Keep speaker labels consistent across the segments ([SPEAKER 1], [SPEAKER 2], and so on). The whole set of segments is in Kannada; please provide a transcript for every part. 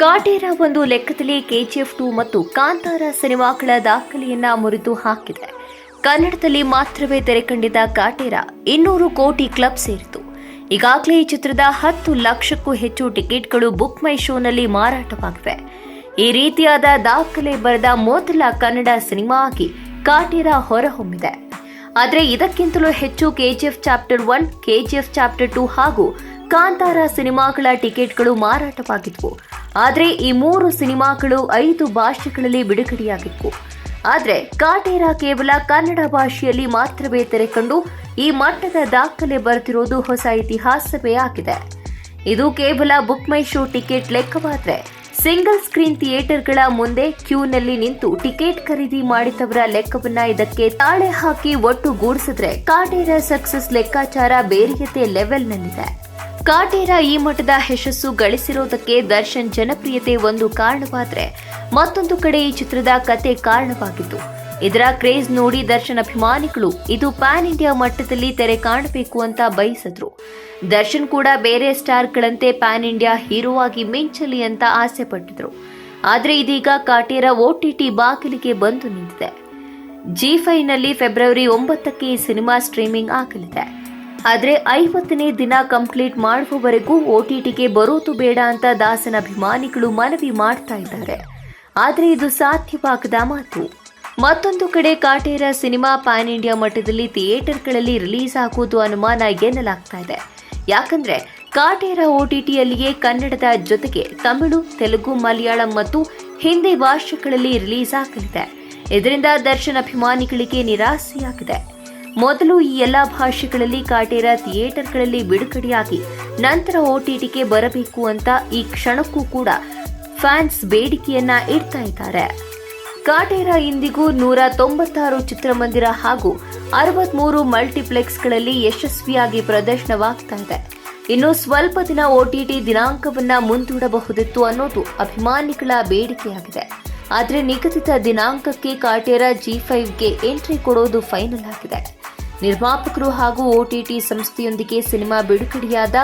[SPEAKER 1] ಕಾಟೇರ ಒಂದು ಲೆಕ್ಕದಲ್ಲಿ ಕೆಜಿಎಫ್ ಟು ಮತ್ತು ಕಾಂತಾರ ಸಿನಿಮಾಗಳ ದಾಖಲೆಯನ್ನ ಮುರಿದು ಹಾಕಿದೆ. ಕನ್ನಡದಲ್ಲಿ ಮಾತ್ರವೇ ತೆರೆ ಕಂಡಿದ್ದ ಕಾಟೇರ ಇನ್ನೂರು ಕೋಟಿ ಕ್ಲಬ್ ಸೇರಿತು ಈಗಾಗಲೇ ಈ ಚಿತ್ರದ ಹತ್ತು ಲಕ್ಷಕ್ಕೂ ಹೆಚ್ಚು ಟಿಕೆಟ್ಗಳು ಬುಕ್ ಮೈ ಶೋನಲ್ಲಿ ಮಾರಾಟವಾಗಿವೆ. ಈ ರೀತಿಯಾದ ದಾಖಲೆ ಬರೆದ ಮೊದಲ ಕನ್ನಡ ಸಿನಿಮಾ ಆಗಿ ಕಾಟೇರ ಹೊರಹೊಮ್ಮಿದೆ. ಆದರೆ ಇದಕ್ಕಿಂತಲೂ ಹೆಚ್ಚು KGF chapter one, KGF chapter two ಹಾಗೂ ಕಾಂತಾರ ಸಿನಿಮಾಗಳ ಟಿಕೆಟ್ಗಳು ಮಾರಾಟವಾಗಿದ್ವು. ಆದರೆ ಈ ಮೂರು ಸಿನಿಮಾಗಳು ಐದು ಭಾಷೆಗಳಲ್ಲಿ ಬಿಡುಗಡೆಯಾಗಿತ್ತು. ಆದರೆ ಕಾಟೇರ ಕೇವಲ ಕನ್ನಡ ಭಾಷೆಯಲ್ಲಿ ಮಾತ್ರವೇ ತೆರೆಕಂಡು ಈ ಮಟ್ಟದ ದಾಖಲೆ ಬರೆದಿರೋದು ಹೊಸ ಇತಿಹಾಸವೇ ಆಗಿದೆ. ಇದು ಕೇವಲ ಬುಕ್ ಮೈ ಶೋ ಟಿಕೆಟ್ ಲೆಕ್ಕವಾದ್ರೆ ಸಿಂಗಲ್ ಸ್ಕ್ರೀನ್ ಥಿಯೇಟರ್ಗಳ ಮುಂದೆ ಕ್ಯೂನಲ್ಲಿ ನಿಂತು ಟಿಕೆಟ್ ಖರೀದಿ ಮಾಡಿದವರ ಲೆಕ್ಕವನ್ನ ಇದಕ್ಕೆ ತಾಳೆ ಹಾಕಿ ಒಟ್ಟುಗೂಡಿಸಿದ್ರೆ ಕಾಟೇರ ಸಕ್ಸಸ್ ಲೆಕ್ಕಾಚಾರ ಬೇರೆಯದೇ ಲೆವೆಲ್ನಲ್ಲಿದೆ. ಕಾಟೇರ ಈ ಮಠದ ಯಶಸ್ಸು ಗಳಿಸಿರೋದಕ್ಕೆ ದರ್ಶನ್ ಜನಪ್ರಿಯತೆ ಒಂದು ಕಾರಣವಾದರೆ ಮತ್ತೊಂದು ಕಡೆ ಈ ಚಿತ್ರದ ಕತೆ ಕಾರಣವಾಗಿತ್ತು ಇದರ ಕ್ರೇಜ್ ನೋಡಿ ದರ್ಶನ್ ಅಭಿಮಾನಿಗಳು ಇದು ಪ್ಯಾನ್ ಇಂಡಿಯಾ ಮಟ್ಟದಲ್ಲಿ ತೆರೆ ಕಾಣಬೇಕು ಅಂತ ಬಯಸಿದ್ರು. ದರ್ಶನ್ ಕೂಡ ಬೇರೆ ಸ್ಟಾರ್ಗಳಂತೆ ಪ್ಯಾನ್ ಇಂಡಿಯಾ ಹೀರೋ ಆಗಿ ಮಿಂಚಲಿ ಅಂತ ಆಸೆ ಪಟ್ಟಿದ್ರು. ಆದರೆ ಇದೀಗ ಕಾಟೇರ ಓಟಿಟಿ ಬಾಗಿಲಿಗೆ ಬಂದು ನಿಂತಿದೆ. ಜಿ ನಲ್ಲಿ ಫೆಬ್ರವರಿ ಒಂಬತ್ತಕ್ಕೆ ಈ ಸಿನಿಮಾ ಸ್ಟ್ರೀಮಿಂಗ್ ಆಗಲಿದೆ. ಆದರೆ ಐವತ್ತನೇ ದಿನ ಕಂಪ್ಲೀಟ್ ಮಾಡುವವರೆಗೂ ಓಟಿಟಿಗೆ ಬರೋದು ಬೇಡ ಅಂತ ದಾಸನ ಅಭಿಮಾನಿಗಳು ಮನವಿ ಮಾಡ್ತಾ ಇದ್ದಾರೆ. ಆದರೆ ಇದು ಸಾಧ್ಯವಾಗದ ಮಾತು. ಮತ್ತೊಂದು ಕಡೆ ಕಾಟೇರ ಸಿನಿಮಾ ಪ್ಯಾನ್ ಇಂಡಿಯಾ ಮಟ್ಟದಲ್ಲಿ ಥಿಯೇಟರ್ಗಳಲ್ಲಿ ರಿಲೀಸ್ ಆಗುವುದು ಅನುಮಾನ ಎನ್ನಲಾಗ್ತಾ ಇದೆ. ಯಾಕಂದ್ರೆ ಕಾಟೇರ ಓಟಿಟಿಯಲ್ಲಿಯೇ ಕನ್ನಡದ ಜೊತೆಗೆ ತಮಿಳು, ತೆಲುಗು, ಮಲಯಾಳಂ ಮತ್ತು ಹಿಂದಿ ಭಾಷೆಗಳಲ್ಲಿ ರಿಲೀಸ್ ಆಗಲಿದೆ. ಇದರಿಂದ ದರ್ಶನ್ ಅಭಿಮಾನಿಗಳಿಗೆ ನಿರಾಸೆಯಾಗಿದೆ. ಮೊದಲು ಈ ಎಲ್ಲ ಭಾಷೆಗಳಲ್ಲಿ ಕಾಟೇರ ಥಿಯೇಟರ್ಗಳಲ್ಲಿ ಬಿಡುಗಡೆಯಾಗಿ ನಂತರ ಓಟಿಟಿಗೆ ಬರಬೇಕು ಅಂತ ಈ ಕ್ಷಣಕ್ಕೂ ಕೂಡ ಫ್ಯಾನ್ಸ್ ಬೇಡಿಕೆಯನ್ನ ಇಡ್ತಾ ಇದ್ದಾರೆ. ಕಾಟೇರ ಇಂದಿಗೂ ನೂರ ತೊಂಬತ್ತಾರು ಚಿತ್ರಮಂದಿರ ಹಾಗೂ ಅರವತ್ಮೂರು ಮಲ್ಟಿಪ್ಲೆಕ್ಸ್ಗಳಲ್ಲಿ ಯಶಸ್ವಿಯಾಗಿ ಪ್ರದರ್ಶನವಾಗ್ತಾ ಇದೆ. ಇನ್ನು ಸ್ವಲ್ಪ ದಿನ ಓಟಿಟಿ ದಿನಾಂಕವನ್ನ ಮುಂದೂಡಬಹುದಿತ್ತು ಅನ್ನೋದು ಅಭಿಮಾನಿಗಳ ಬೇಡಿಕೆಯಾಗಿದೆ. ಆದರೆ ನಿಗದಿತ ದಿನಾಂಕಕ್ಕೆ ಕಾಟೇರ ಜಿ ಫೈವ್ಗೆ ಎಂಟ್ರಿ ಕೊಡೋದು ಫೈನಲ್ ಆಗಿದೆ. ನಿರ್ಮಾಪಕರು ಹಾಗೂ ಒಟಿಟಿ ಸಂಸ್ಥೆಯೊಂದಿಗೆ ಸಿನಿಮಾ ಬಿಡುಗಡೆಯಾದ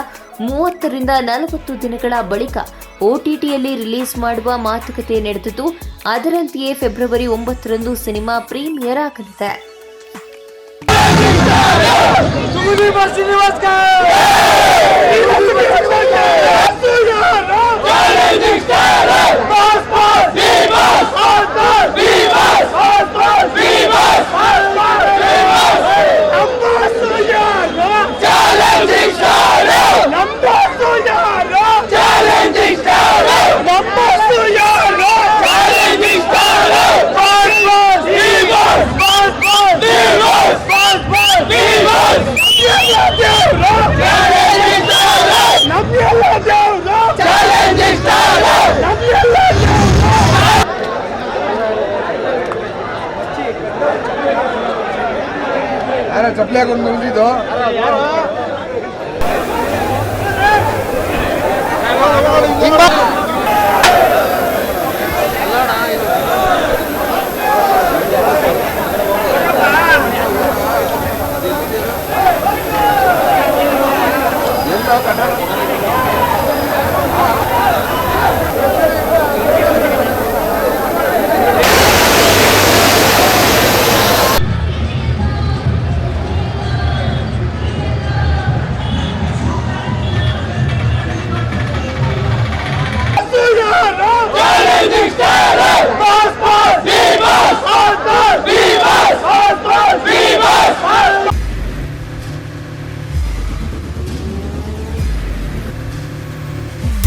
[SPEAKER 1] ಮೂವತ್ತರಿಂದ ನಲವತ್ತು ದಿನಗಳ ಬಳಿಕ ಒಟಿಟಿಯಲ್ಲಿ ರಿಲೀಸ್ ಮಾಡುವ ಮಾತುಕತೆ ನಡೆದಿದ್ದು, ಅದರಂತೆಯೇ ಫೆಬ್ರವರಿ ಒಂಬತ್ತರಂದು ಸಿನಿಮಾ ಪ್ರೀಮಿಯರ್ ಆಗಲಿದೆ.
[SPEAKER 2] ಯಾರ ಚಪ್ಪಲಿ ಹಾಕೊಂಡು ನಿಲ್ದಿದ್ದು.
[SPEAKER 3] ಚಾಲೆಂಜಿಂಗ್